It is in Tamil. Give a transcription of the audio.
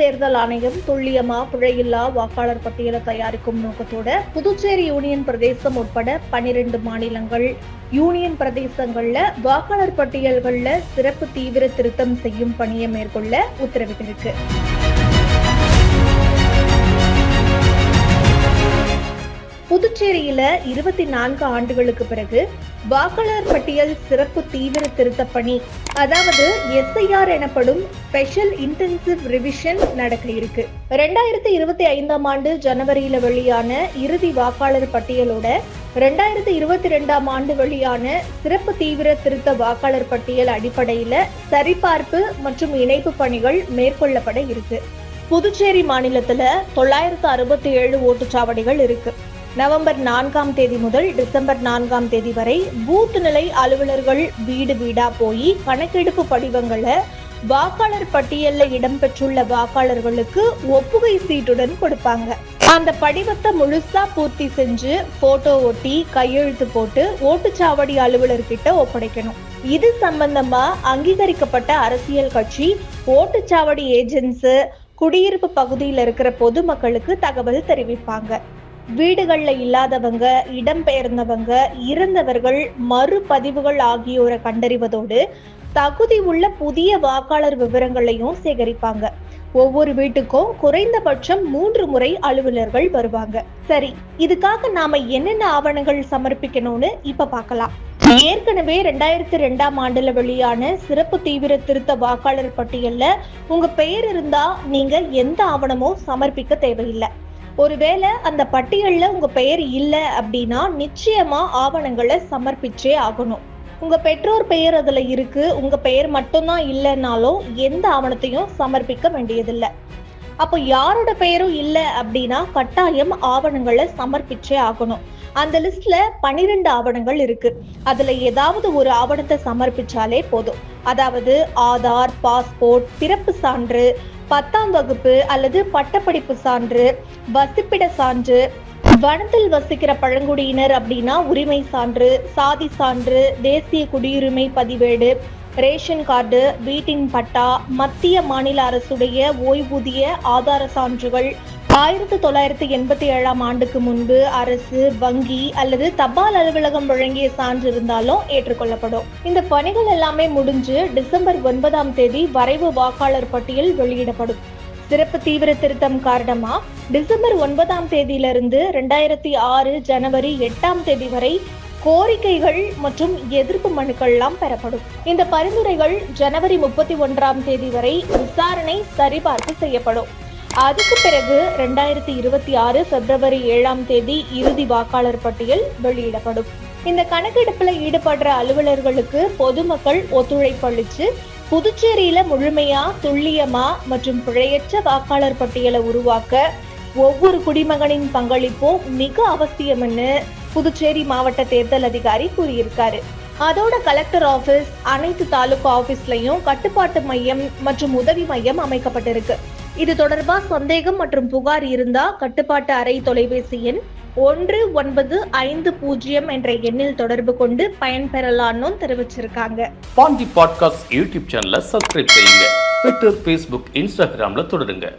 தேர்தல் ஆணையம் துல்லியமா பிழையில்லா வாக்காளர் பட்டியலை தயாரிக்கும் நோக்கத்தோட புதுச்சேரி யூனியன் பிரதேசம் உட்பட பனிரெண்டு மாநிலங்கள் யூனியன் பிரதேசங்கள்ல வாக்காளர் பட்டியல்கள்ல சிறப்பு தீவிர திருத்தம் செய்யும் பணியை மேற்கொள்ள உத்தரவிட்டிருக்கு. புதுச்சேரியில இருபத்தி நான்கு ஆண்டுகளுக்கு பிறகு வாக்காளர் பட்டியல் சிறப்பு தீவிர திருத்த பணி அதாவது எஸ்ஐஆர் எனப்படும் ஸ்பெஷல் இன்டென்சிவ் ரிவிஷன் நடக்க இருக்கு. ரெண்டாயிரத்தி இருபத்தி ஐந்தாம் ஆண்டு ஜனவரியில வெளியான இறுதி வாக்காளர் பட்டியலோட ரெண்டாயிரத்தி இருபத்தி ரெண்டாம் ஆண்டு வெளியான சிறப்பு தீவிர திருத்த வாக்காளர் பட்டியல் அடிப்படையில சரிபார்ப்பு மற்றும் இணைப்பு பணிகள் மேற்கொள்ளப்பட இருக்கு. புதுச்சேரி மாநிலத்துல தொள்ளாயிரத்து அறுபத்தி ஏழு ஓட்டுச்சாவடிகள் இருக்கு. நவம்பர் நான்காம் தேதி முதல் டிசம்பர் நான்காம் தேதி வரை பூத் நிலை அலுவலர்கள் வீடு வீடா போய் கணக்கெடுப்பு படிவங்களை வாக்காளர் பட்டியலில் இடம்பெற்றுள்ள வாக்காளர்களுக்கு ஒப்புகை சீட்டுடன் கொடுப்பாங்க. அந்த படிவத்தை முழுசா பூர்த்தி செஞ்சு போட்டோ ஒட்டி கையெழுத்து போட்டு ஓட்டுச்சாவடி அலுவலர்கிட்ட ஒப்படைக்கணும். இது சம்பந்தமா அங்கீகரிக்கப்பட்ட அரசியல் கட்சி ஓட்டுச்சாவடி ஏஜென்ட்ஸ் குடியிருப்பு பகுதியில் இருக்கிற பொதுமக்களுக்கு தகவல் தெரிவிப்பாங்க. வீடுகள்ல இல்லாதவங்க இடம்பெயர்ந்தவங்க இறந்தவர்கள் மறுபதிவுகள் ஆகியோரை கண்டறிவதோடு தகுதி உள்ள புதிய வாக்காளர் விவரங்களையும் சேகரிப்பாங்க. ஒவ்வொரு வீட்டுக்கும் குறைந்தபட்சம் மூன்று முறை அலுவலர்கள் வருவாங்க. சரி இதுக்காக நாம என்னென்ன ஆவணங்கள் சமர்ப்பிக்கணும்னு இப்ப பார்க்கலாம். ஏற்கனவே ரெண்டாயிரத்தி ரெண்டாம் ஆண்டுல வெளியான சிறப்பு தீவிர திருத்த வாக்காளர் பட்டியல்ல உங்க பெயர் இருந்தா நீங்க எந்த ஆவணமும் சமர்ப்பிக்க தேவையில்லை. ஒருவேளை அந்த பட்டியலில் உங்கள் பெயர் இல்லை அப்படின்னா நிச்சயமாக ஆவணங்களை சமர்ப்பிச்சே ஆகணும். உங்கள் பெற்றோர் பெயர் அதில் இருக்குது உங்கள் பெயர் மட்டும்தான் இல்லைன்னாலும் எந்த ஆவணத்தையும் சமர்ப்பிக்க வேண்டியதில்லை. அப்போ யாரோட பெயரும் இல்லை அப்படின்னா கட்டாயம் ஆவணங்களை சமர்ப்பிச்சே ஆகணும். அந்த லிஸ்ட்ல பனிரெண்டு ஆவணங்கள் இருக்கு. அதுல ஏதாவது ஒரு ஆவணத்தை சமர்ப்பிச்சாலே போதும். அதாவது ஆதார் பாஸ்போர்ட் பிறப்பு சான்று பத்தாம் வகுப்பு அல்லது பட்டப்படிப்பு சான்று வசிப்பிட சான்று வனத்தில் வசிக்கிற பழங்குடியினர் அப்படின்னா உரிமை சான்று சாதி சான்று தேசிய குடியுரிமை பதிவேடு ரேஷன் கார்டு வீட்டின் பட்டா மத்திய மாநில அரசுடைய ஓய்வூதிய ஆதார சான்றுகள் ஆயிரத்தி தொள்ளாயிரத்தி எண்பத்தி ஏழாம் ஆண்டுக்கு முன்பு அரசு வங்கி அல்லது தபால் அலுவலகம் வழங்கிய சான்று இருந்தாலும் ஏற்றுக்கொள்ளப்படும். இந்த பணிகள் எல்லாமே முடிஞ்சு டிசம்பர் ஒன்பதாம் தேதி வரைவு வாக்காளர் பட்டியல் வெளியிடப்படும். சிறப்பு தீவிர திருத்தம் காரணமா டிசம்பர் ஒன்பதாம் தேதியிலிருந்து ரெண்டாயிரத்தி ஆறு ஜனவரி எட்டாம் தேதி வரை கோரிக்கைகள் மற்றும் எதிர்ப்பு மனுக்கள்லாம் பெறப்படும். இந்த பரிந்துரைகள் ஜனவரி முப்பத்தி ஒன்றாம் தேதி வரை விசாரணை சரிபார்ப்பு செய்யப்படும். அதுக்கு பிறகு ரெண்டாயிரத்தி இருபத்தி ஆறு பிப்ரவரி ஏழாம் தேதி இறுதி வாக்காளர் பட்டியல் வெளியிடப்படும். இந்த கணக்கெடுப்புல ஈடுபடுற அலுவலர்களுக்கு பொதுமக்கள் ஒத்துழைப்பு அளிச்சு புதுச்சேரியில முழுமையா துல்லியமா மற்றும் பிழையற்ற வாக்காளர் பட்டியலை உருவாக்க ஒவ்வொரு குடிமகனின் பங்களிப்பும் மிக அவசியம்னு புதுச்சேரி மாவட்ட தேர்தல் அதிகாரி கூறியிருக்காரு. அதோட கலெக்டர் ஆபீஸ் அனைத்து தாலுகா ஆபீஸ்லயும் கட்டுப்பாட்டு மையம் மற்றும் உதவி மையம் அமைக்கப்பட்டிருக்கு. இது தொடர்பா சந்தேகம் மற்றும் புகார் இருந்தா கட்டுப்பாட்டு அறை தொலைபேசி எண் ஒன்று ஒன்பது ஐந்து பூஜ்ஜியம் என்ற எண்ணில் தொடர்பு கொண்டு பயன்பெறலாம்னு தெரிவிச்சிருக்காங்க. பாண்டி பாட்காஸ்ட் யூடியூப் சேனலை சப்ஸ்கிரைப் செய்யுங்க. ட்விட்டர் ஃபேஸ்புக் இன்ஸ்டாகிராம்ல தொடருங்க.